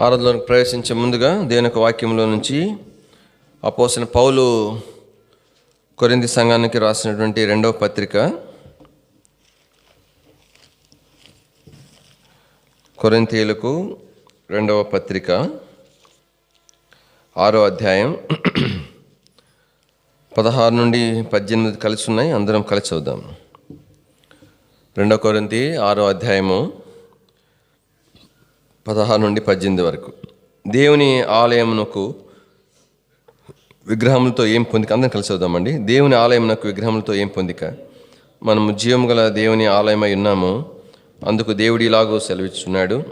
ఆరాధనలోకి ప్రవేశించే ముందుగా దేవుని వాక్యంలో నుంచి అపోసిన పౌలు కొరింది సంఘానికి రాసినటువంటి రెండవ పత్రిక. కొరింతీయులకు రెండవ పత్రిక. ఆరో అధ్యాయం పదహారు నుండి పద్దెనిమిది కలిసి ఉన్నాయి. అందరం కలిసి చూద్దాం రెండవ కొరింతి ఆరో అధ్యాయము పదహారు నుండి పద్దెనిమిది వరకు. దేవుని ఆలయమునకు విగ్రహములతో ఏం పొందిక? అందరం కలిసి వద్దామండి. దేవుని ఆలయమునకు విగ్రహములతో ఏం పొందిక? మనము జీవము గల దేవుని ఆలయమై ఉన్నాము. అందుకు దేవుడి ఇలాగూ సెలవిస్తున్నాడు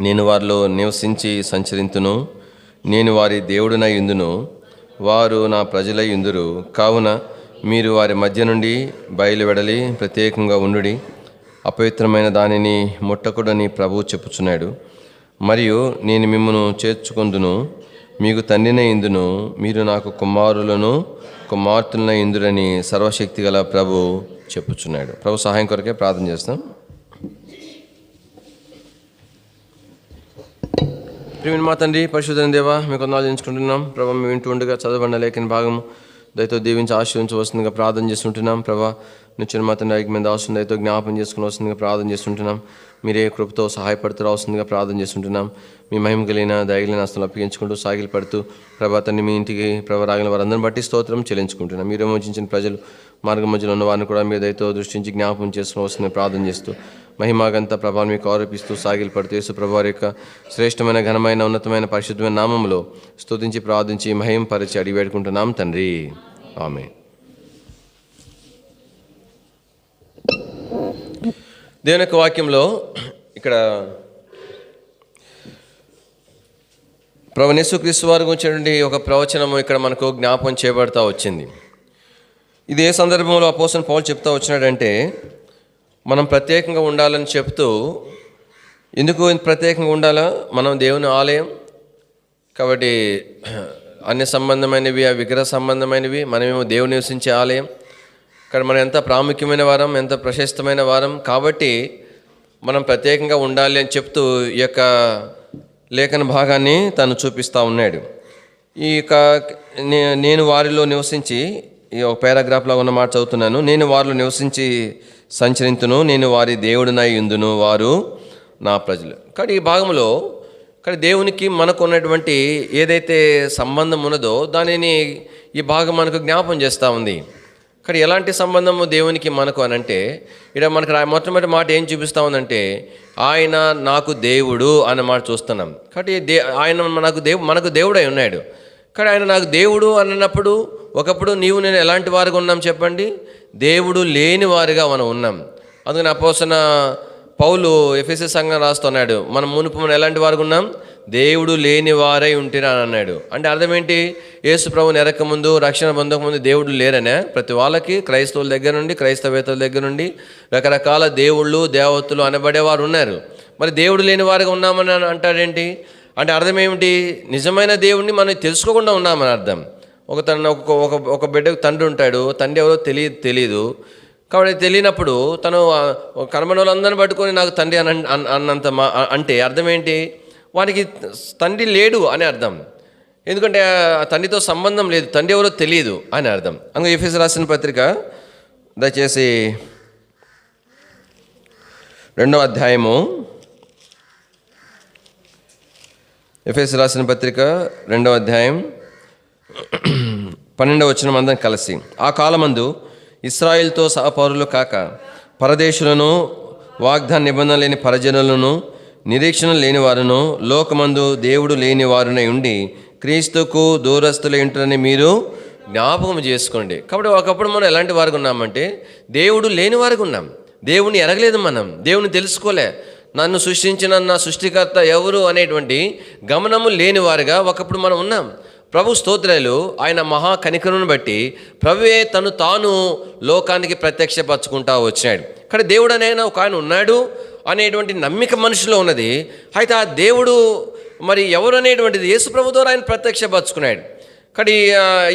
నేను వారిలో నివసించి సంచరింతును. నేను వారి దేవుడునై ఇందును వారు నా ప్రజలై ఇందురు కావున మీరు వారి మధ్య నుండి బయలువెడలి ప్రత్యేకంగా ఉండుడి. అపవిత్రమైన దానిని ముట్టకుడని ప్రభువు చెప్పుచున్నాడు. మరియు నేను మిమ్మను చేర్చుకొందును మీకు తండ్రిన ఇందును మీరు నాకు కుమారులను కుమార్తెలన ఇందురని సర్వశక్తి గల ప్రభు చెప్పుచున్నాడు. ప్రభు సహాయం కొరకే ప్రార్థన చేస్తాం. ప్రేమిని మా తండ్రి పరిశుద్ధన దేవ మీకు వందనాలు ఎంచుకుంటున్నాం ప్రభా మేము వింటూ ఉండగా చదవబడిన భాగం భాగము దయతో దీవించి ఆశ్రయించవలసిందిగా ప్రార్థన చేస్తుంటున్నాం. ప్రభా నిచ్చిన మాత్రం తండ్రి మీద అవసరం జ్ఞాపం చేసుకుని వస్తుందిగా ప్రార్థన చేస్తుంటున్నాం. మీరే కృపతో సహాయపడుతూ రావాల్సిందిగా ప్రార్థన చేస్తుంటున్నాం. మీ మహిమ కలిగిన దయగలిగిన అస్తలు అప్పగించుకుంటూ సాగిలు పడుతూ ప్రభా మీ ఇంటికి ప్రభరాగిన వారందరిని బట్టి స్తోత్రం చెల్లించుకుంటున్నాం. మీరు విమోచించిన ప్రజలు మార్గం మధ్యలో ఉన్న వారిని కూడా మీ దయతో దృష్టించి జ్ఞాపం చేసుకుని వస్తుందని ప్రార్థన చేస్తూ మహిమాగంత ప్రభావం మీకు ఆరోపిస్తూ సాగిలు పడుతూ యేసు ప్రభు యొక్క శ్రేష్టమైన ఘనమైన ఉన్నతమైన పరిశుద్ధమైన నామంలో స్తుతించి ప్రార్థించి మహిం పరిచి అడిగి వేడుకుంటున్నాం తండ్రి. ఆమె దేవుని యొక్క వాక్యంలో ఇక్కడ ప్రవణేశ్వక్రీస్తు వారి గురించినటువంటి ఒక ప్రవచనము ఇక్కడ మనకు జ్ఞాపకం చేయబడతా వచ్చింది. ఇది ఏ సందర్భంలో అపోసన్ పౌలు చెప్తా వచ్చినాడంటే మనం ప్రత్యేకంగా ఉండాలని చెప్తూ ఎందుకు ప్రత్యేకంగా ఉండాలా? మనం దేవుని ఆలయం కాబట్టి అన్య సంబంధమైనవి ఆ విగ్రహ సంబంధమైనవి మనమేమో దేవుని నివసించే ఆలయం ఇక్కడ మనం ఎంత ప్రాముఖ్యమైన వారం ఎంత ప్రశస్తమైన వారం. కాబట్టి మనం ప్రత్యేకంగా ఉండాలి అని చెప్తూ ఈ యొక్క లేఖన భాగాన్ని తను చూపిస్తూ ఉన్నాడు. ఈ యొక్క నేను వారిలో నివసించి ఈ ఒక పారాగ్రాఫ్లో ఉన్న మాట చదువుతున్నాను. నేను వారిలో నివసించి సంచరింతును నేను వారి దేవుడినై ఇందును వారు నా ప్రజలు. కానీ ఈ భాగంలో కానీ దేవునికి మనకు ఉన్నటువంటి ఏదైతే సంబంధం ఉన్నదో దానిని ఈ భాగం మనకు జ్ఞాపం చేస్తూ ఉంది. కానీ ఎలాంటి సంబంధము దేవునికి మనకు అని అంటే ఇక్కడ మనకు మొట్టమొదటి మాట ఏం చూపిస్తా ఉందంటే ఆయన నాకు దేవుడు అన్న మాట చూస్తున్నాం. కాబట్టి దే ఆయన మనకు దేవు మనకు దేవుడై ఉన్నాడు. కానీ ఆయన నాకు దేవుడు అన్నప్పుడు ఒకప్పుడు నీవు నేను ఎలాంటి వారుగా ఉన్నాం చెప్పండి? దేవుడు లేని వారుగా మనం ఉన్నాం. అందుకని అపోసన పౌలు ఎఫ్ఎస్ఎస్ సంఘం రాస్తున్నాడు మనం మునుపు మనం ఎలాంటి వారుగా ఉన్నాం? దేవుడు లేని వారై ఉంటిరా అని అన్నాడు. అంటే అర్థం ఏంటి? యేసు ప్రభుని ఎరక ముందు రక్షణ పొందక ముందు దేవుడు లేరనే? ప్రతి వాళ్ళకి క్రైస్తవుల దగ్గర నుండి క్రైస్తవేతల దగ్గర నుండి రకరకాల దేవుళ్ళు దేవతలు అనబడేవారు ఉన్నారు. మరి దేవుడు లేని వారిగా ఉన్నామని అంటాడేంటి? అంటే అర్థం ఏమిటి? నిజమైన దేవుడిని మనం తెలుసుకోకుండా ఉన్నామని అర్థం. ఒక తన ఒక ఒక ఒక బిడ్డకు తండ్రి ఉంటాడు. తండ్రి ఎవరో తెలియదు తెలియదు కాబట్టి తెలియనప్పుడు తను కనబడిన వాళ్ళందరిని పట్టుకొని నాకు తండ్రి అని అన్నంత మా అంటే అర్థం ఏంటి? వానికి తండ్రి లేడు అని అర్థం. ఎందుకంటే తండ్రితో సంబంధం లేదు తండ్రి ఎవరో తెలియదు అని అర్థం. అందుకే ఎఫ్ఎస్ రాసిన పత్రిక దయచేసి రెండవ అధ్యాయము. ఎఫ్ఎస్ రాసిన పత్రిక రెండవ అధ్యాయం పన్నెండవ వచ్చిన అందరం కలిసి ఆ కాలమందు ఇస్రాయిల్తో సహపౌరులు కాక పరదేశులను వాగ్దాన నిబంధన లేని పరజనులను నిరీక్షణ లేనివారును లోకమందు దేవుడు లేని వారునై ఉండి క్రీస్తుకు దూరస్తులు ఏంటని మీరు జ్ఞాపకం చేసుకోండి. కాబట్టి ఒకప్పుడు మనం ఎలాంటి వారికి ఉన్నామంటే దేవుడు లేని వారికి ఉన్నాం దేవుని ఎరగలేదు మనం. దేవుని తెలుసుకోలే. నన్ను సృష్టించిన నా సృష్టికర్త ఎవరు అనేటువంటి గమనము లేని వారిగా ఒకప్పుడు మనం ఉన్నాం. ప్రభు స్తోత్రాలు ఆయన మహా కనికరును బట్టి ప్రభువే తను తాను లోకానికి ప్రత్యక్షపరచుకుంటా వచ్చాడు కానీ దేవుడునైనా ఒక ఆయన ఉన్నాడు. అనేటువంటి నమ్మిక మనిషిలో ఉన్నది. అయితే ఆ దేవుడు మరి ఎవరు అనేటువంటిది యేసుప్రభు ద్వారా ఆయన ప్రత్యక్షపరచుకున్నాడు. కానీ ఆ,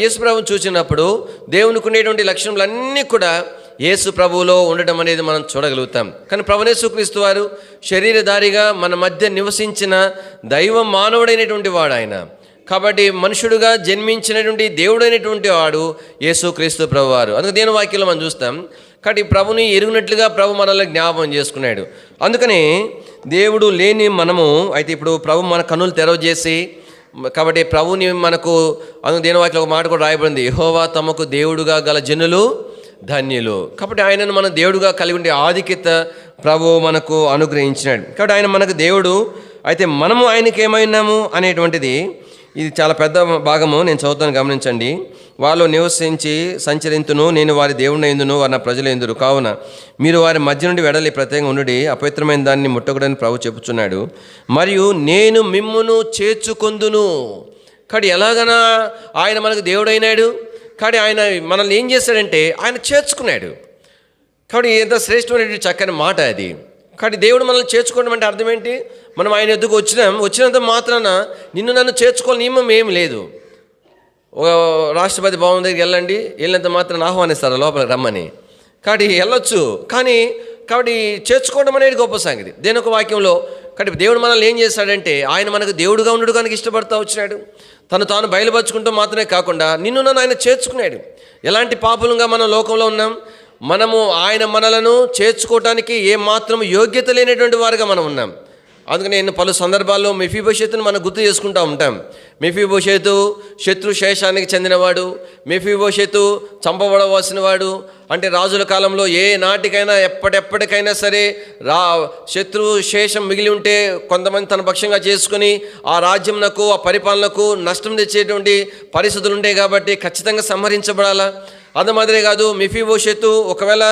చూసినప్పుడు దేవునికి ఉండేటువంటి లక్షణములన్నీ కూడా యేసు ప్రభువులో ఉండటం అనేది మనం చూడగలుగుతాం. కానీ ప్రభునేసుక్రీస్తు వారు శరీరధారిగా మన మధ్య నివసించిన దైవ మానవుడైనటువంటి వాడు ఆయన. కాబట్టి మనుషుడుగా జన్మించినటువంటి దేవుడైనటువంటి వాడు యేసుక్రీస్తు ప్రభువారు. అందుకే దేని వాక్యంలో మనం చూస్తాం కాబట్టి ప్రభుని ఎరుగునట్లుగా ప్రభు మనల్ని జ్ఞాపకం చేసుకున్నాడు. అందుకని దేవుడు లేని మనము అయితే ఇప్పుడు ప్రభు మన కన్నులు తెరవజేసి కాబట్టి ప్రభుని మనకు అందుకు దేనివాకి ఒక మాట కూడా రాయబడింది. యహోవా తమకు దేవుడుగా గల జనులు ధన్యులు. కాబట్టి ఆయనను మన దేవుడుగా కలిగి ఉండే ఆధిక్యత ప్రభు మనకు అనుగ్రహించినాడు. కాబట్టి ఆయన మనకు దేవుడు అయితే మనము ఆయనకి ఏమైనాము అనేటువంటిది ఇది చాలా పెద్ద భాగము నేను చదువుతాను గమనించండి. వాళ్ళు నివసించి సంచరింతును నేను వారి దేవుని ఎందును వారి నా ప్రజలు ఎందురు కావున మీరు వారి మధ్య నుండి వెడలి ప్రత్యేకంగా ఉండి అపవిత్రమైన దాన్ని ముట్టకూడని ప్రభు చెప్పుచున్నాడు. మరియు నేను మిమ్మును చేర్చుకొందును. కాడి ఎలాగనా ఆయన మనకు దేవుడైనాడు. కాడి ఆయన మనల్ని ఏం చేశాడంటే ఆయన చేర్చుకున్నాడు. కాబట్టి ఎంత శ్రేష్టమైన చక్కని మాట అది. కాబట్టి దేవుడు మనల్ని చేర్చుకోవడం అంటే అర్థం ఏంటి? మనం ఆయన ఎద్దుకు వచ్చినాం వచ్చినంత మాత్రాన నిన్ను నన్ను చేర్చుకోవాలి నియమం ఏం లేదు. ఒక రాష్ట్రపతి భవనం దగ్గరికి వెళ్ళండి వెళ్ళినంత మాత్రం ఆహ్వానిస్తారు లోపలికి రమ్మని. కాబట్టి వెళ్ళొచ్చు కానీ కాబట్టి చేర్చుకోవడం అనేది గొప్ప సంగతి. దేని ఒక వాక్యంలో కాబట్టి దేవుడు మనల్ని ఏం చేశాడంటే ఆయన మనకు దేవుడుగా ఉండడు కనుక ఇష్టపడతా వచ్చినాడు. తను తాను బయలుపరుచుకుంటూ మాత్రమే కాకుండా నిన్ను నన్ను ఆయన చేర్చుకున్నాడు. ఎలాంటి పాపులంగా మనం లోకంలో ఉన్నాం? మనము ఆయన మనలను చేర్చుకోవటానికి ఏ మాత్రం యోగ్యత లేనటువంటి వారుగా మనం ఉన్నాం. అందుకని నేను పలు సందర్భాల్లో మెఫీభవిష్యత్తును మనం గుర్తు చేసుకుంటూ ఉంటాం. మెఫీభవిష్యత్తు శత్రు శేషానికి చెందినవాడు మెఫీభవిష్యత్తు చంపబడవలసిన వాడు అంటే రాజుల కాలంలో ఏ నాటికైనా ఎప్పటెప్పటికైనా సరే రా శత్రు శేషం మిగిలి ఉంటే కొంతమంది తన పక్షంగా చేసుకుని ఆ రాజ్యంనకు ఆ పరిపాలనకు నష్టం తెచ్చేటువంటి పరిస్థితులు ఉంటాయి కాబట్టి ఖచ్చితంగా సంహరించబడాలా? అంత మాదిరే కాదు మిఫీ భవిష్యత్తు ఒకవేళ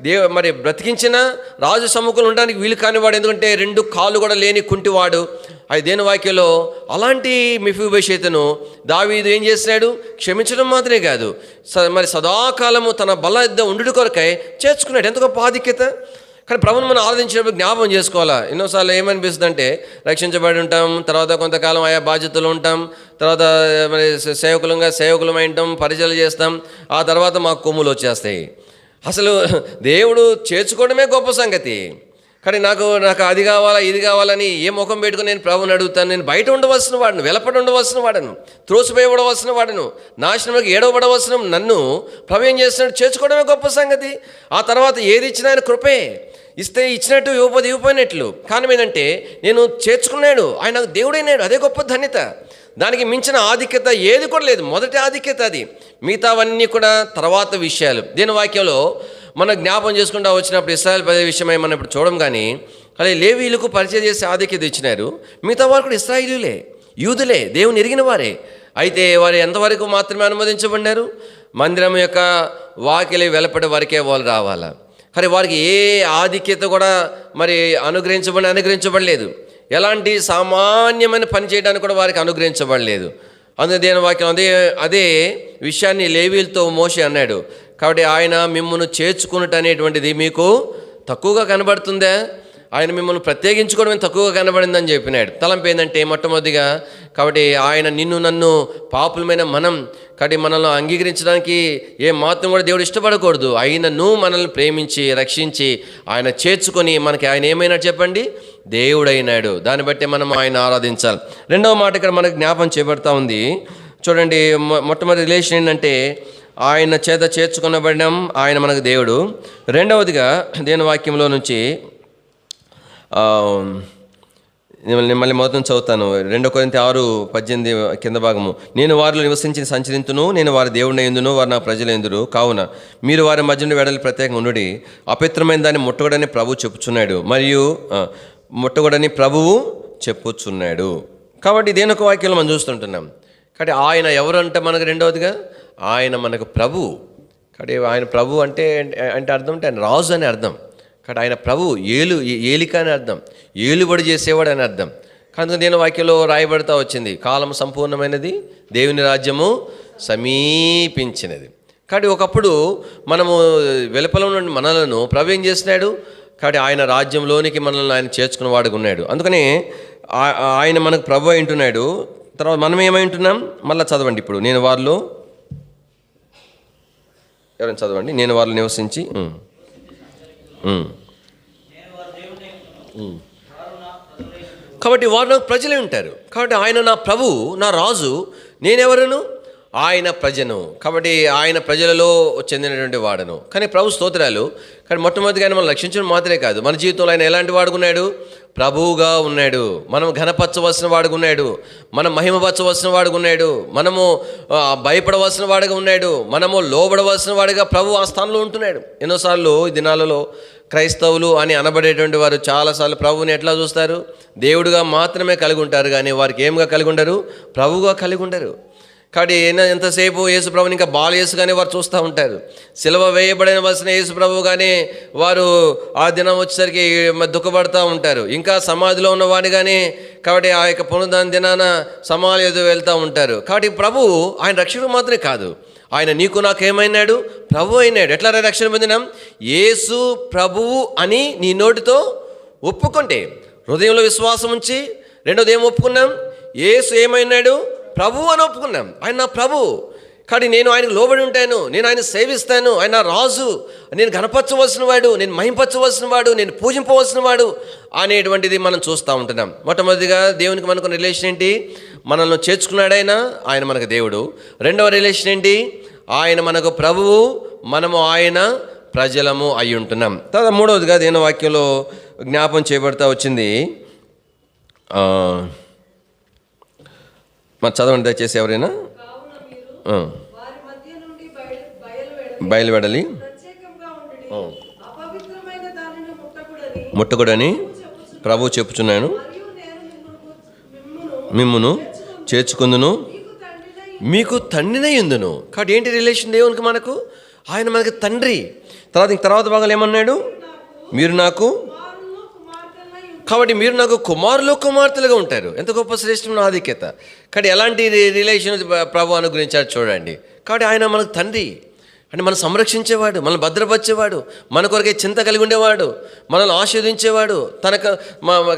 దే మరి బ్రతికించిన రాజు సముఖంలో ఉండడానికి వీలు కానివాడు ఎందుకంటే రెండు కాళ్ళు కూడా లేని కుంటివాడు. అది దేని వాక్యలో? అలాంటి మిఫీ భవిష్యత్తును దావీదు ఏం చేస్తున్నాడు? క్షమించడం మాత్రమే కాదు. స మరి సదాకాలము తన బల యుద్ధ ఉండు కొరకై చేర్చుకున్నాడు. ఎంత గొప్ప ఆధిక్యత! కానీ ప్రభుని మనం ఆరాధించినప్పుడు జ్ఞాపం చేసుకోవాలా? ఎన్నోసార్లు ఏమనిపిస్తుంది అంటే రక్షించబడి ఉంటాం తర్వాత కొంతకాలం ఆయా బాధ్యతలు ఉంటాం తర్వాత మరి సేవకులంగా సేవకులమై ఉంటాం పరిచయాలు చేస్తాం ఆ తర్వాత మాకు కొమ్ములు వచ్చేస్తాయి. అసలు దేవుడు చేర్చుకోవడమే గొప్ప సంగతి. కానీ నాకు నాకు అది కావాలా ఇది కావాలని ఏ ముఖం పెట్టుకుని నేను ప్రభుని అడుగుతాను? నేను బయట ఉండవలసిన వాడను వెలపడి ఉండవలసిన వాడను త్రోసిపోయబడవలసిన వాడను నాశనంలోకి ఏడవబడవలసిన నన్ను ప్రభు ఏం చేస్తున్నాడు? చేర్చుకోవడమే గొప్ప సంగతి. ఆ తర్వాత ఏది ఇచ్చినా ఆయన కృపే. ఇస్తే ఇచ్చినట్టు ఇవ్వబోదు ఇవ్వపోయినట్లు కారణం ఏంటంటే నేను చేర్చుకున్నాడు ఆయన నాకు దేవుడైనాడు అదే గొప్ప ధన్యత. దానికి మించిన ఆధిక్యత ఏది కూడా లేదు మొదటి ఆధిక్యత అది. మిగతావన్నీ కూడా తర్వాత విషయాలు. దీని వాక్యంలో మనం జ్ఞాపం చేసుకుంటా వచ్చినప్పుడు ఇస్రాయల్ పదే విషయమై మనం ఇప్పుడు చూడం కానీ అలాగే లేవీలకు పరిచయం చేసే ఆధిక్యత ఇచ్చినారు. మిగతా వారు కూడా ఇస్రాయిలులే యూదులే దేవుని ఎరిగిన వారే. అయితే వారు ఎంతవరకు మాత్రమే అనుమతించబడినారు? మందిరం యొక్క వాకిలి వెలపడి వరకే వాళ్ళు రావాలా? మరి వారికి ఏ ఆధిక్యత కూడా మరి అనుగ్రహించబడి అనుగ్రహించబడలేదు. ఎలాంటి సామాన్యమైన పని చేయడానికి కూడా వారికి అనుగ్రహించబడలేదు. అందుకే దేని వాక్యం? అదే అదే విషయాన్ని లేవీలతో మోసి అన్నాడు. కాబట్టి ఆయన మిమ్మల్ని చేర్చుకున్నట్టు అనేటువంటిది మీకు తక్కువగా కనబడుతుందా? ఆయన మిమ్మల్ని ప్రత్యేకించుకోవడం తక్కువగా కనబడిందని చెప్పినాడు. తలంపు ఏంటంటే మొట్టమొదటిగా కాబట్టి ఆయన నిన్ను నన్ను పాపులమైన మనం కాబట్టి మనల్ని అంగీకరించడానికి ఏ మాత్రం కూడా దేవుడు ఇష్టపడకూడదు. ఆయనను మనల్ని ప్రేమించి రక్షించి ఆయన చేర్చుకొని మనకి ఆయన ఏమైనా చెప్పండి? దేవుడైనాడు. దాన్ని బట్టి మనం ఆయన ఆరాధించాలి. రెండవ మాట ఇక్కడ మనకు జ్ఞాపం చేపడతా ఉంది. చూడండి మొట్టమొదటి రిలేషన్ ఏంటంటే ఆయన చేత చేర్చుకునబడినాం ఆయన మనకు దేవుడు. రెండవదిగా దేని వాక్యంలో నుంచి మిమ్మల్ని మొదటి మళ్ళీ చదువుతాను. రెండో కొరింత ఆరు పద్దెనిమిది కింద భాగము. నేను వారిలో నివసించిన సంచరింతును నేను వారి దేవుడిని ఎందును వారు నా ప్రజలు ఎందురు కావున మీరు వారి మధ్యన వెడలి ప్రత్యేకంగా ఉండుడి. అపవిత్రమైన దాన్ని ముట్టగొడని ప్రభు చెప్పుచున్నాడు. మరియు ఆ, ముట్టగొడని ప్రభువు చెప్పుచున్నాడు. కాబట్టి దేని ఒక వాక్యంలో మనం చూస్తుంటున్నాం. కాబట్టి ఆయన ఎవరంటే మనకు రెండవదిగా? ఆయన మనకు ప్రభు కాబట్టి ఆయన ప్రభు అంటే అంటే అర్థం అంటే ఆయన రాజు అని అర్థం. కాబట్టి ఆయన ప్రభు ఏలు ఏలిక అని అర్థం. ఏలుబడి చేసేవాడు అని అర్థం. కనుక దేని వాక్యంలో రాయబడతా వచ్చింది. కాలం సంపూర్ణమైనది దేవుని రాజ్యము సమీపించినది. కాబట్టి ఒకప్పుడు మనము వెలుపల నుండి మనలను ప్రభు ఏం చేస్తున్నాడు? కాబట్టి ఆయన రాజ్యంలోనికి మనల్ని ఆయన చేర్చుకున్న వాడుగా ఉన్నాడు. అందుకని ఆ- ఆయన మనకు ప్రభు అయింటున్నాడు తర్వాత మనం ఏమైంటున్నాం మళ్ళీ చదవండి ఇప్పుడు. నేను వారిలో ఎవరైనా చదవండి? నేను వాళ్ళు నివసించి కాబట్టి వారు నాకు ప్రజలే ఉంటారు. కాబట్టి ఆయన నా ప్రభు నా రాజు నేనెవరను? ఆయన ప్రజను. కాబట్టి ఆయన ప్రజలలో చెందినటువంటి వాడను. కానీ ప్రభు స్తోత్రాలు. కానీ మొట్టమొదటిగా మనం రక్షించడం మాత్రమే కాదు. మన జీవితంలో ఆయన ఎలాంటి వాడుకున్నాడు ప్రభువుగా ఉన్నాడు. మనం ఘనపరచవలసిన వాడుకున్నాడు మనం మహిమపరచవలసిన వాడుకున్నాడు మనము భయపడవలసిన వాడుగా ఉన్నాడు. మనము లోబడవలసిన వాడిగా ప్రభు ఆ స్థానంలో ఉంటున్నాడు. ఎన్నోసార్లు ఈ దినాలలో క్రైస్తవులు అని అనబడేటువంటి వారు చాలాసార్లు ప్రభువుని ఎట్లా చూస్తారు? దేవుడుగా మాత్రమే కలిగి ఉంటారు కానీ వారికి ఏమిగా కలిగి ఉండరు? ప్రభువుగా కలిగి ఉండరు. కాబట్టి ఎన్న ఎంతసేపు యేసు ప్రభుని ఇంకా బాల యేసుగానే వారు చూస్తూ ఉంటారు. సిలవ వేయబడిన వలసిన యేసు ప్రభు కానీ వారు ఆ దినం వచ్చేసరికి దుఃఖపడుతూ ఉంటారు. ఇంకా సమాధిలో ఉన్నవాడిని కానీ కాబట్టి ఆ యొక్క పునరుదాన దినాన సమాధి ఎదురు వెళ్తూ ఉంటారు. కాబట్టి ప్రభు ఆయన రక్షకుడు మాత్రమే కాదు. ఆయన నీకు నాకు ఏమైనాడు ప్రభు అయినాడు. ఎట్లా రక్షణ పొందినాం? యేసు ప్రభువు అని నీ నోటితో ఒప్పుకుంటే హృదయంలో విశ్వాసం ఉంచి రెండోది ఏం ఒప్పుకున్నాం? యేసు ఏమైనాడు? ప్రభు అని ఒప్పుకున్నాం. ఆయన నా ప్రభు. కానీ నేను ఆయనకు లోబడి ఉంటాను. నేను ఆయన సేవిస్తాను. ఆయన రాజు. నేను గణపరచవలసిన వాడు. నేను మహింపరచవలసిన వాడు. నేను పూజింపవలసిన వాడు అనేటువంటిది మనం చూస్తూ ఉంటున్నాం. మొట్టమొదటిగా దేవునికి మనకు రిలేషన్ ఏంటి? మనల్ని చేర్చుకున్నాడైనా ఆయన. మనకు దేవుడు. రెండవ రిలేషన్ ఏంటి? ఆయన మనకు ప్రభువు. మనము ఆయన ప్రజలము అయి ఉంటున్నాం. తర్వాత మూడవదిగా దేని వాక్యంలో జ్ఞాపం చేయబడతా వచ్చింది. మరి చదవండి దయచేసి ఎవరైనా కావున మీరు ఆ, వారి మధ్య నుండి బయలు బయలువెడలి? ముట్టకూడని ప్రభు చెప్పుచున్నాను మిమ్మును చేర్చుకుందును. మీకు తండ్రినై ఉందును. కాబట్టి ఏంటి రిలేషన్ దేవునికి మనకు? ఆయన మనకి తండ్రి. తర్వాత ఇంక తర్వాత భాగాలు ఏమన్నాడు? మీరు నాకు. కాబట్టి మీరు నాకు కుమారులు కుమార్తెలుగా ఉంటారు. ఎంత గొప్ప శ్రేష్టమైన ఆధిక్యత. కాబట్టి ఎలాంటి రిలేషన్ ప్రభు అనుగ్రహించారు చూడండి. కాబట్టి ఆయన మనకు తండ్రి. అంటే మనం సంరక్షించేవాడు మనల్ని భద్రపరిచేవాడు మన కొరకే చింత కలిగి ఉండేవాడు మనల్ని ఆస్వాదించేవాడు తనకు మా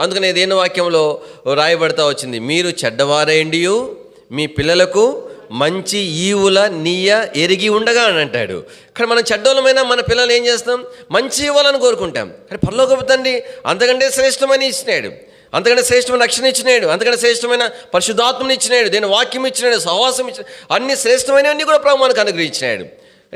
అందుకనే దేని వాక్యంలో రాయబడతా వచ్చింది. మీరు చెడ్డవారేండియు మీ పిల్లలకు మంచి ఈవుల నీయ ఎరిగి ఉండగా అని అంటాడు. కానీ మనం చెడ్డోళ్ళమైనా మన పిల్లలు ఏం చేస్తాం? మంచి ఇవ్వాలని కోరుకుంటాం. కానీ పరలోకపు తండ్రి అంతకంటే శ్రేష్టమని ఇచ్చినాడు. అంతకంటే శ్రేష్టమైన రక్షణ ఇచ్చినాడు. అంతకంటే శ్రేష్టమైన పరిశుద్ధాత్మని ఇచ్చినాడు. దేని వాక్యం ఇచ్చినాడు. సహవాసం ఇచ్చినాడు. అన్ని శ్రేష్టమైనవన్నీ కూడా ప్రభు మనకు అనుగ్రహించినాడు.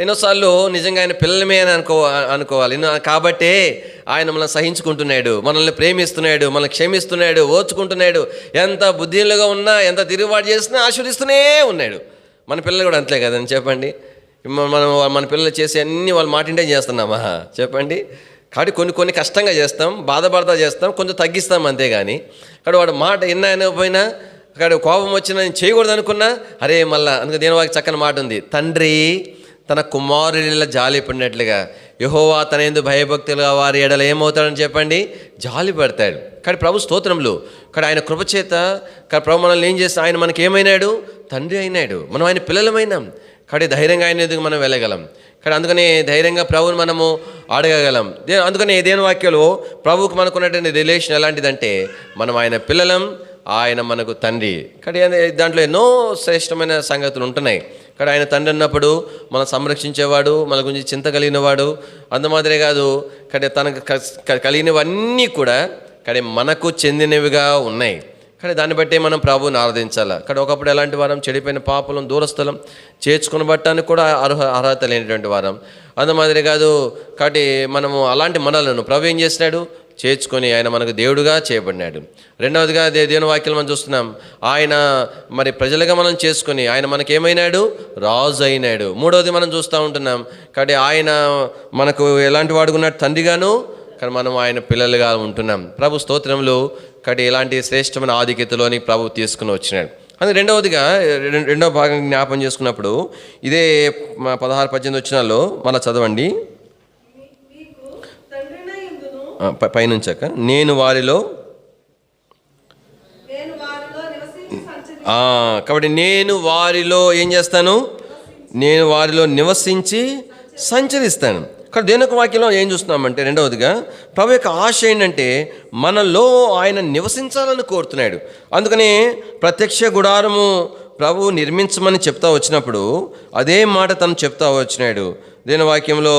ఎన్నోసార్లు నిజంగా ఆయన పిల్లలమే అని అనుకో అనుకోవాలి. కాబట్టే ఆయన మనల్ని సహించుకుంటున్నాడు మనల్ని ప్రేమిస్తున్నాడు మనల్ని క్షమిస్తున్నాడు ఓర్చుకుంటున్నాడు ఎంత బుద్ధిలుగా ఉన్నా ఎంత తిరుగుబాటు చేసినా ఆశీర్దిస్తూనే ఉన్నాడు. మన పిల్లలు కూడా అంతే కదండి చెప్పండి. మనం మన పిల్లలు చేసే అన్ని వాళ్ళు మాటింటే చేస్తున్నామా చెప్పండి. కాబట్టి కొన్ని కొన్ని కష్టంగా చేస్తాం బాధపడతా చేస్తాం కొంచెం తగ్గిస్తాం అంతేగాని కాబట్టి వాడు మాట ఎన్న పోయినా అక్కడ కోపం వచ్చినా నేను చేయకూడదు అనుకున్నా అరే మళ్ళా అందుకే దీని వాకి చక్కని మాట ఉంది తండ్రి తన కుమారుల జాలి పడినట్లుగా యహోవా తన ఎందు భయభక్తులుగా వారి ఎడల ఏమవుతాడని చెప్పండి? జాలి పడతాడు కానీ ప్రభు స్తోత్రంలో ఇక్కడ ఆయన కృపచేత కానీ ప్రభు మనల్ని ఏం చేస్తే ఆయన మనకి ఏమైనాడు? తండ్రి అయినాడు. మనం ఆయన పిల్లలమైనాం. కాబట్టి ధైర్యంగా ఆయన ఎదుగు మనం వెళ్ళగలం. కానీ అందుకనే ధైర్యంగా ప్రభుని మనము అడగగలం. దే అందుకనే దేని వాక్యంలో ప్రభువుకు మనకున్నటువంటి రిలేషన్ ఎలాంటిదంటే మనం ఆయన పిల్లలం ఆయన మనకు తండ్రి. కానీ దాంట్లో ఎన్నో శ్రేష్టమైన సంగతులు ఉంటున్నాయి. ఇక్కడ ఆయన తండ్రి అన్నప్పుడు మనం సంరక్షించేవాడు మన గురించి చింత కలిగినవాడు. అందుమాదిరే కాదు ఇక్కడ తనకు కలిగినవన్నీ కూడా కానీ మనకు చెందినవిగా ఉన్నాయి. కానీ దాన్ని బట్టే మనం ప్రభువుని ఆరాధించాలి? కానీ ఒకప్పుడు ఎలాంటి వారం? చెడిపోయిన పాపలం దూరస్థలం చేర్చుకుని బట్టానికి కూడా అర్హ అర్హత లేనటువంటి వారం. అందుమాదిరి కాదు కాబట్టి మనము అలాంటి మనలను ప్రభు ఏం చేసినాడు? చేర్చుకొని ఆయన మనకు దేవుడుగా చేయబడినాడు. రెండవదిగా దే దేవుని వాక్యం మనం చూస్తున్నాం. ఆయన మరి ప్రజలుగా మనం చేసుకొని ఆయన మనకేమైనాడు? రాజు అయినాడు మూడవది మనం చూస్తూ ఉంటున్నాం. కాబట్టి ఆయన మనకు ఎలాంటి వాడుకున్నాడు తండ్రిగాను కానీ మనం ఆయన పిల్లలుగా ఉంటున్నాం. ప్రభు స్తోత్రంలో కాబట్టి ఇలాంటి శ్రేష్టమైన ఆధిక్యతలోని ప్రభు తీసుకుని వచ్చినాడు. అది రెండవదిగా రెండవ భాగం జ్ఞాపం చేసుకున్నప్పుడు ఇదే మా పదహారు పద్దెనిమిది వచ్చినాల్లో మళ్ళీ చదవండి మీ- మీకు తండ్రినై ఉండును ఆ, ప- పైనుంచాక నేను వారిలో కాబట్టి నేను వారిలో ఏం చేస్తాను? నేను వారిలో నివసించి సంచరిస్తాను. కానీ దేని యొక్క వాక్యంలో ఏం చూస్తున్నామంటే రెండవదిగా ప్రభు యొక్క ఆశ ఏంటంటే మనలో ఆయన నివసించాలని కోరుతున్నాడు. అందుకని ప్రత్యక్ష గుడారము ప్రభు నిర్మించమని చెప్తా వచ్చినప్పుడు అదే మాట తను చెప్తా వచ్చినాడు. దేని వాక్యంలో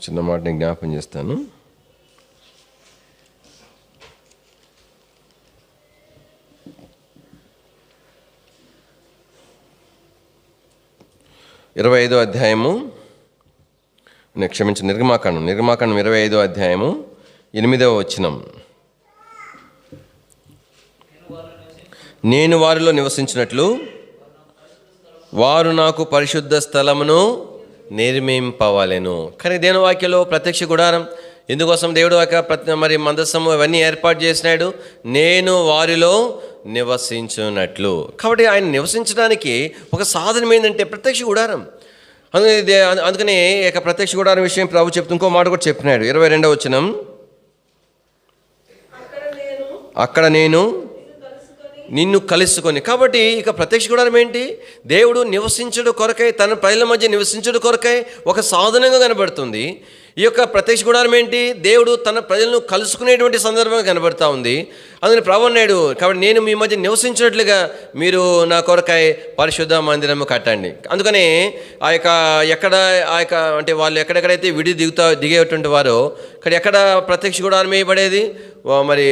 చిన్న మాటని జ్ఞాపం చేస్తాను. ఇరవై ఐదో అధ్యాయము. నేను క్షమించిన నిర్గమాకాండం నిర్గమాకాండం ఇరవై ఐదో అధ్యాయము ఎనిమిదవ వచనం. నేను వారిలో నివసించినట్లు వారు నాకు పరిశుద్ధ స్థలమును నిర్మింపవలెను. కానీ దేని వాక్యలో ప్రత్యక్ష గుడారం? ఎందుకోసం దేవుడు వాక్య ప్రతి మరి మందస్సము ఇవన్నీ ఏర్పాటు చేసినాడు? నేను వారిలో నివసించున్నట్లు కాబట్టి ఆయన నివసించడానికి ఒక సాధనం ఏంటంటే ప్రత్యక్ష గుడారం. అందుకని అందుకని యొక్క ప్రత్యక్ష గుడారం విషయం ప్రభు చెప్తూ ఇంకో మాట కూడా చెప్పినాడు. ఇరవై రెండవ నేను అక్కడ నేను నిన్ను కలుసుకొని. కాబట్టి ఇక ప్రత్యక్ష గుడారం ఏంటి? దేవుడు నివసించుడు కొరకై తన ప్రజల మధ్య నివసించుడు కొరకై ఒక సాధనంగా కనబడుతుంది. ఈ యొక్క ప్రత్యక్ష గుడారం ఏంటి? దేవుడు తన ప్రజలను కలుసుకునేటువంటి సందర్భంగా కనబడతా ఉంది. అందుకని ప్రభు కాబట్టి నేను మీ మధ్య నివసించినట్లుగా మీరు నా కొరకై పరిశుద్ధ మందిరము కట్టండి. అందుకని ఆ యొక్క ఎక్కడ ఆ యొక్క అంటే వాళ్ళు ఎక్కడెక్కడైతే విడి దిగుతా దిగేటువంటి వారో ఇక్కడ ఎక్కడ ప్రత్యక్ష గుడారం వేయబడేది? మరి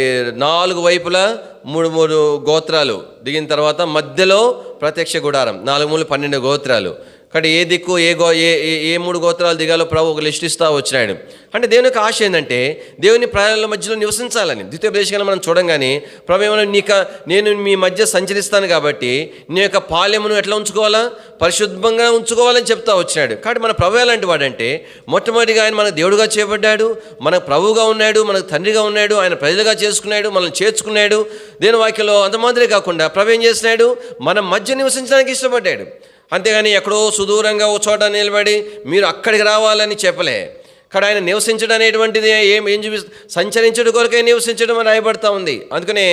నాలుగు వైపులా మూడు మూడు గోత్రాలు. దిగిన తర్వాత మధ్యలో ప్రత్యక్ష గుడారం నాలుగు మూడు పన్నెండు గోత్రాలు. కాబట్టి ఏ దిక్కు ఏ గో ఏ ఏ- ఏ మూడు గోత్రాలు దిగాలో ప్రభు ఒక లిస్ట్ ఇస్తా వచ్చినాడు. అంటే దేవుని యొక్క ఆశ ఏంటంటే దేవుని ప్రయాణాల మధ్యలో నివసించాలని. ద్వితీయ ప్రదేశంగా మనం చూడంగానే ప్రభు ఏమైనా నీక నేను మీ మధ్య సంచరిస్తాను కాబట్టి నీ యొక్క పాలెమును ఎట్లా ఉంచుకోవాలా? పరిశుద్ధంగా ఉంచుకోవాలని చెప్తా వచ్చినాడు. కాబట్టి మన ప్రభు ఎలాంటి వాడంటే మొట్టమొదటిగా ఆయన మన దేవుడుగా చేపడ్డాడు మన ప్రభువుగా ఉన్నాడు మనకు తండ్రిగా ఉన్నాడు ఆయన ప్రజలుగా చేసుకున్నాడు మనల్ని చేర్చుకున్నాడు. దేని వాక్యలో అంత మాదిరి కాకుండా ప్రభు ఏం చేసినాడు? మన మధ్య నివసించడానికి ఇష్టపడ్డాడు. అంతేగాని ఎక్కడో సుదూరంగా ఓ చోట నిలబడి మీరు అక్కడికి రావాలని చెప్పలే. ఇక్కడ ఆయన నివసించడం అనేటువంటిది ఏం ఏం చూపి సంచరించడం కొరకే నివసించడం అని రాయబడతా ఉంది. అందుకనే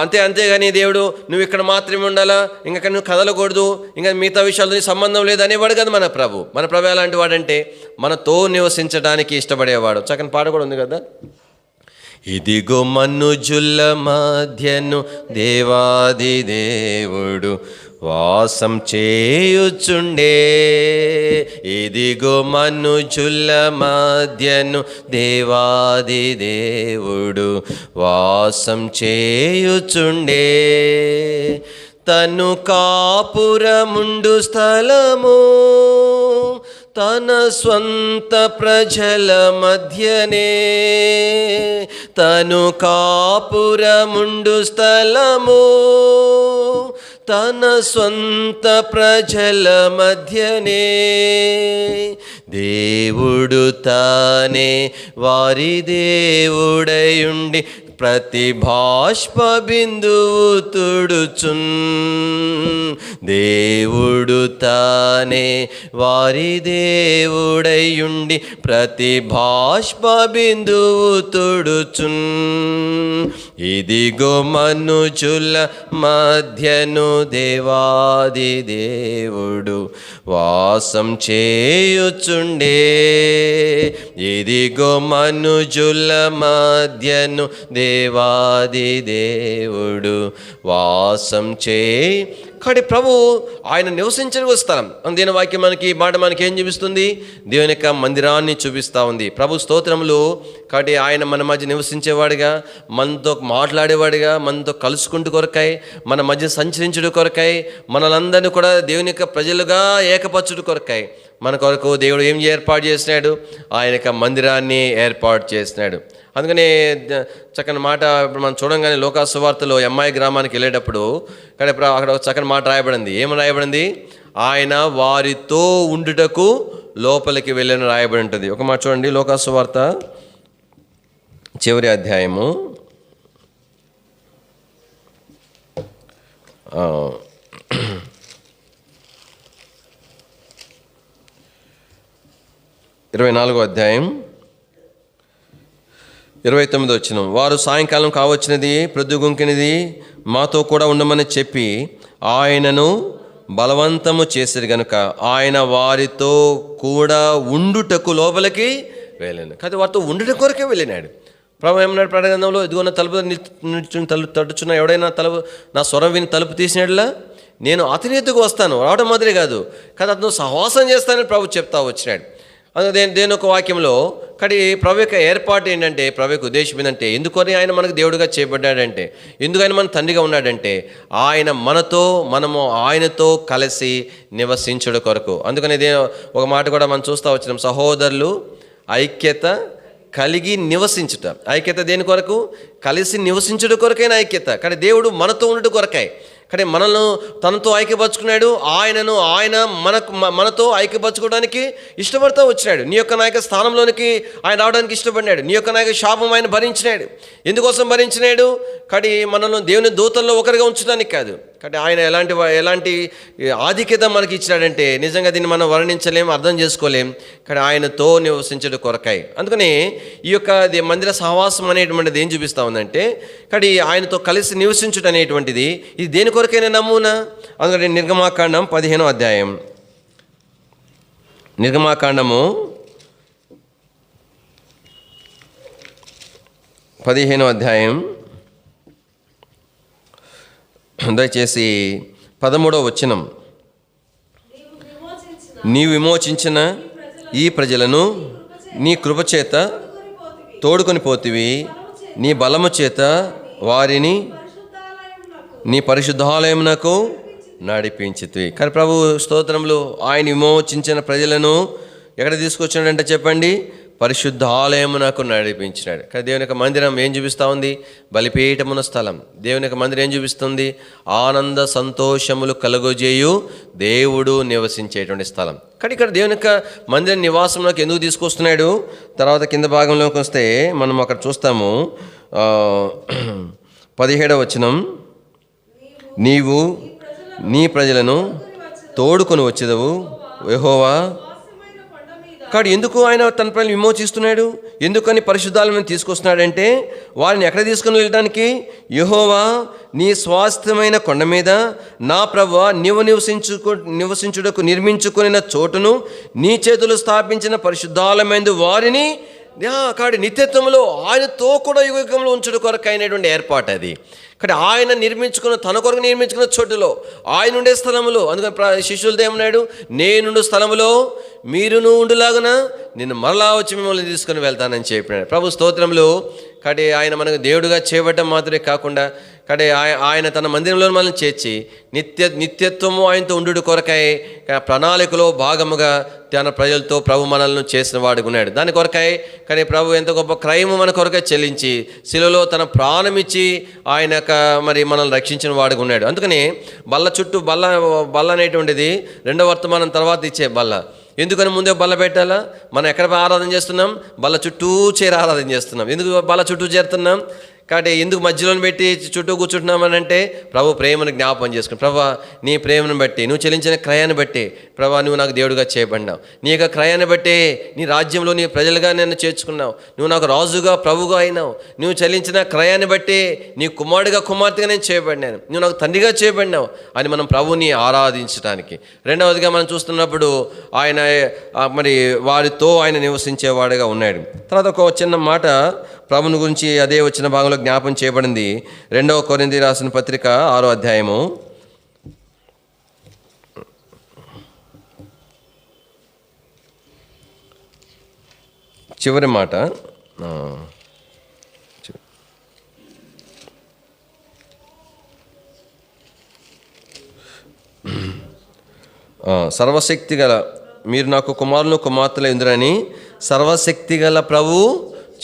అంతే అంతేగాని దేవుడు నువ్వు ఇక్కడ మాత్రమే ఉండాలా? ఇంకా నువ్వు కదలకూడదు? ఇంకా మిగతా విషయాలతో సంబంధం లేదు అనేవాడు కదా మన ప్రభు. మన ప్రభు ఎలాంటి వాడంటే మనతో నివసించడానికి ఇష్టపడేవాడు. చక్కని పాట కూడా ఉంది కదా? ఇదిగో మన్నుజుల్ల మధ్యను దేవాది దేవుడు వాసం చేయుచుండే. ఇదిగో మన్నుజుల్ల మధ్యను దేవాది దేవుడు వాసం చేయుచుండే. తను కాపురముండు స్థలము తన స్వంత ప్రజల మధ్యనే. తను కాపురముండు స్థలము తన స్వంత ప్రజల మధ్యనే. దేవుడు తానే వారి దేవుడయుండి ప్రతిభాష్ప బిందువు తుడుచున్. దేవుడు తానే వారి దేవుడయుండి ప్రతిభాష్ప బిందువు తుడుచున్. ఇదిగో మనుచుల మధ్యను దేవాది దేవుడు వాసం చేయుచుండే. ఇదిగో మనుజుల మధ్యను దేవాది దేవుడు వాసం చే. కాబట్టి ప్రభు ఆయన నివసించని స్థలం. దీని వాక్యం మనకి మాట మనకి ఏం చూపిస్తుంది? దేవుని యొక్క మందిరాన్ని చూపిస్తూ ఉంది. ప్రభు స్తోత్రములు. కాబట్టి ఆయన మన మధ్య నివసించేవాడిగా మనతో మాట్లాడేవాడిగా మనతో కలుసుకుంటూ కొరకాయి మన మధ్య సంచరించుడు కొరకాయి మనలందరినీ కూడా దేవుని యొక్క ప్రజలుగా ఏకపరచుడు కొరకాయి మన కొరకు దేవుడు ఏం ఏర్పాటు చేసినాడు? ఆయన యొక్క మందిరాన్ని ఏర్పాటు చేసినాడు. అందుకనే చక్కని మాట ఇప్పుడు మనం చూడంగానే లోకాసు వార్తలో అమ్మాయి గ్రామానికి వెళ్ళేటప్పుడు కానీ ఇప్పుడు అక్కడ చక్కని మాట రాయబడింది. ఏమి రాయబడింది? ఆయన వారితో ఉండుటకు లోపలికి వెళ్ళని రాయబడి ఉంటుంది. ఒక మాట చూడండి లోకాసు వార్త చివరి అధ్యాయము. ఇరవై నాలుగో అధ్యాయం. ఇరవై తొమ్మిది వచ్చిన వారు సాయంకాలం కావచ్చినది ప్రొద్దుగుంకినది మాతో కూడా ఉండమని చెప్పి ఆయనను బలవంతము చేశారు గనుక ఆయన వారితో కూడా ఉండుటకు లోపలికి వెళ్ళాను కాదు వారితో ఉండుట కొరకే వెళ్ళినాడు. ప్రభు ఏమన్నాడు ప్రకటనలో ఇదిగో నా తలుపు నిల్చుని తలుపు తట్టుచున్న ఎవడైనా తలుపు నా స్వరం విని తలుపు తీసినట్లా నేను అతని ఎద్దుకు వస్తాను. రావడం మాదిరి కాదు. కానీ అతను సహవాసం చేస్తానని ప్రభు చెప్తా వచ్చినాడు. అందుకు దేని దేని ఒక వాక్యంలో కానీ ప్రభు యొక్క ఏర్పాటు ఏంటంటే ప్రభు యొక్క ఉద్దేశం ఏంటంటే ఎందుకని ఆయన మనకు దేవుడిగా చేయబడ్డాడంటే ఎందుకు ఆయన మన తండ్రిగా ఉన్నాడంటే ఆయన మనతో మనము ఆయనతో కలిసి నివసించుడు కొరకు. అందుకని దే ఒక మాట కూడా మనం చూస్తూ వచ్చినాం సహోదరులు ఐక్యత కలిగి నివసించుట. ఐక్యత దేని కొరకు? కలిసి నివసించడం కొరకైన ఐక్యత. కానీ దేవుడు మనతో ఉండట కొరకాయి కానీ మనల్ని తనతో ఐక్యపరచుకున్నాడు ఆయనను ఆయన మనకు మనతో ఐక్యపరచుకోవడానికి ఇష్టపడతా వచ్చినాడు. నీ యొక్క నాయక స్థానంలోనికి ఆయన రావడానికి ఇష్టపడినాడు. నీ యొక్క నాయక శాపం ఆయన భరించినాడు. ఎందుకోసం భరించినాడు? కానీ మనల్ని దేవుని దూతల్లో ఒకరిగా ఉంచడానికి కాదు. కాబట్టి ఆయన ఎలాంటి ఎలాంటి ఆధిక్యత మనకి ఇచ్చినాడంటే నిజంగా దీన్ని మనం వర్ణించలేం అర్థం చేసుకోలేం. కానీ ఆయనతో నివసించడం కొరకాయి. అందుకని ఈ యొక్క మందిర సహవాసం అనేటువంటిది ఏం చూపిస్తా ఉందంటే కానీ ఆయనతో కలిసి నివసించడం అనేటువంటిది ఇది దేని కొరకైనా నమూనా? అందుకని నిర్గమాకాండం పదిహేనో అధ్యాయం. నిర్గమాకాండము పదిహేనో అధ్యాయం. దయచేసి పదమూడవ వచనం. నీ విమోచించిన ఈ ప్రజలను నీ కృపచేత తోడుకొని పోతివి. నీ బలము చేత వారిని నీ పరిశుద్ధాలయమునకు నడిపించితివి. కానీ ప్రభు స్తోత్రములు ఆయన విమోచించిన ప్రజలను ఎక్కడ తీసుకొచ్చినాడంటే చెప్పండి? పరిశుద్ధాలయమునకు నడిపించినాడు. కానీ దేవుని యొక్క మందిరం ఏం చూపిస్తూ ఉంది? బలిపీఠమున స్థలం. దేవుని యొక్క మందిరం ఏం చూపిస్తుంది? ఆనంద సంతోషములు కలుగజేయు దేవుడు నివసించేటువంటి స్థలం. కానీ ఇక్కడ దేవుని యొక్క మందిర నివాసంలోకి ఎందుకు తీసుకొస్తున్నాడు? తర్వాత కింద భాగంలోకి వస్తే మనం అక్కడ చూస్తాము. పదిహేడవ వచనం. నీవు నీ ప్రజలను తోడుకొని వచ్చేదవు. యహోవా కాడు ఎందుకు ఆయన తన ప్రజలు విమోచిస్తున్నాడు? ఎందుకని పరిశుద్ధాలను తీసుకొస్తున్నాడంటే వారిని ఎక్కడ తీసుకుని వెళ్ళడానికి? యహోవా నీ స్వాస్థ్యమైన కొండ మీద నా ప్రభు నీవు నివసించుకు నివసించుటకు నిర్మించుకున్న చోటును నీ చేతులు స్థాపించిన పరిశుద్ధాలమైన వారిని కాడి నిత్యత్వంలో ఆయనతో కూడా యుగంలో ఉంచుడు కొరకు అయినటువంటి ఏర్పాటు అది కానీ ఆయన నిర్మించుకున్న తన కొరకు నిర్మించుకున్న చోటులో ఆయన ఉండే స్థలంలో అందుకని ప్ర- శిష్యులతో ఏమన్నాడు? నేనుండు స్థలములో మీరును ఉండులాగున నేను మరలా వచ్చి మిమ్మల్ని తీసుకుని వెళ్తానని చెప్పినాడు. ప్రభు స్తోత్రంలో కాబట్టి ఆయన మనకు దేవుడుగా చేయబడ్డం మాత్రమే కాకుండా కానీ ఆయన తన మందిరంలో మనల్ని చేర్చి నిత్య నిత్యత్వము ఆయనతో ఉండు కొరకై ప్రణాళికలో భాగముగా తన ప్రజలతో ప్రభు మనల్ని చేసిన వాడుగా ఉన్నాడు దాని కొరకై కానీ ప్రభు ఎంత గొప్ప క్రయము మన కొరకై చెల్లించి శిలలో తన ప్రాణం ఇచ్చి ఆయన యొక్క మరి మనల్ని రక్షించిన వాడుగా ఉన్నాడు అందుకని బల్ల చుట్టూ బల్ల బల్ల అనేటువంటిది రెండో వర్తమానం తర్వాత ఇచ్చే బల్ల. ఎందుకని ముందే బల్ల పెట్టాలా? మనం ఎక్కడ ఆరాధన చేస్తున్నాం? బల్ల చుట్టూ చేరి ఆరాధన చేస్తున్నాం. ఎందుకు బల్ల చుట్టూ చేరుతున్నాం? కాబట్టి ఎందుకు మధ్యలో పెట్టి చుట్టూ కూర్చుంటున్నామని అంటే ప్రభు ప్రేమను జ్ఞాపకం చేసుకుని ప్రభా నీ ప్రేమను బట్టి నువ్వు చెల్లించిన క్రయాన్ని బట్టి ప్రభా నువ్వు నాకు దేవుడిగా చేయబడినావు. నీ యొక్క క్రయాన్ని బట్టి నీ రాజ్యంలో నీ ప్రజలుగా నన్ను చేర్చుకున్నావు. నువ్వు నాకు రాజుగా ప్రభుగా అయినావు. నువ్వు చెల్లించిన క్రయాన్ని బట్టి నీ కుమారుడిగా కుమార్తెగా నేను చేయబడినాను. నువ్వు నాకు తండ్రిగా చేయబడినావు అని మనం ప్రభుని ఆరాధించడానికి రెండవదిగా మనం చూస్తున్నప్పుడు ఆయన మరి వారితో ఆయన నివసించేవాడుగా ఉన్నాడు. తర్వాత ఒక చిన్న మాట ప్రభుని గురించి అదే వచ్చిన భాగంలో జ్ఞాపం చేయబడింది. రెండవ కొరింది రాసిన పత్రిక ఆరో అధ్యాయము. చివరి మాట. సర్వశక్తి గల మీరు నాకు కుమారులు కుమార్తెలు ఎందురని సర్వశక్తి గల ప్రభు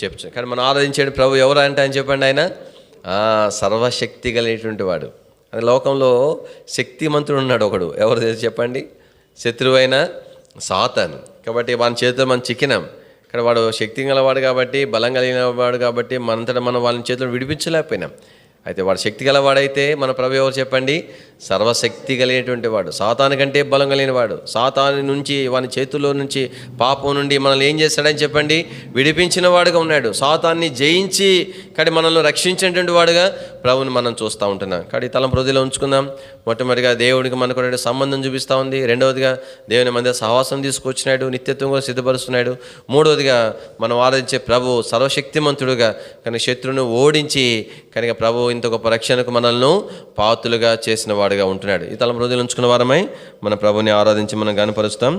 చెప్పచ్చు. కానీ మనం ఆరాధించాడు ప్రభు ఎవరు అంటే అని చెప్పండి ఆయన? సర్వశక్తి కలిగినటువంటి వాడు. అది లోకంలో శక్తిమంతుడు ఉన్నాడు ఒకడు. ఎవరు చెప్పండి? శత్రువైన సాతాన్. కాబట్టి వాని చేతిలో మనం చిక్కినాం. కానీ వాడు శక్తి గలవాడు కాబట్టి బలం కలిగిన వాడు కాబట్టి మనంతటా మనం వాళ్ళని చేతిలో విడిపించలేకపోయినాం. అయితే వాడు శక్తి గలవాడైతే మన ప్రభు ఎవరు చెప్పండి? సర్వశక్తి కలిగినటువంటి వాడు. సాతాను కంటే బలం కలిగిన వాడు. సాతాను నుంచి వాని చేతుల్లో నుంచి పాపం నుండి మనల్ని ఏం చేస్తాడని చెప్పండి? విడిపించిన వాడుగా ఉన్నాడు. సాతాన్ని జయించి కానీ మనల్ని రక్షించినటువంటి వాడుగా ప్రభుని మనం చూస్తూ ఉంటున్నాం. కానీ తలం హృదయలో ఉంచుకుందాం. మొట్టమొదటిగా దేవుడికి మనకు సంబంధం చూపిస్తూ ఉంది. రెండవదిగా దేవుని మధ్య సహవాసం తీసుకొచ్చినాడు. నిత్యత్వం కూడా సిద్ధపరుస్తున్నాడు. మూడవదిగా మనం ఆరాధించే ప్రభు సర్వశక్తిమంతుడుగా. కనుక శత్రువును ఓడించి కనుక ప్రభు ఇంత గొప్ప రక్షణకు మనల్ని పాతులుగా చేసిన వాడిగా ఉంటున్నాడు. ఈ తలం రోజులు ఉంచుకున్న వారమై మన ప్రభుని ఆరాధించి మనం గనపరుస్తాం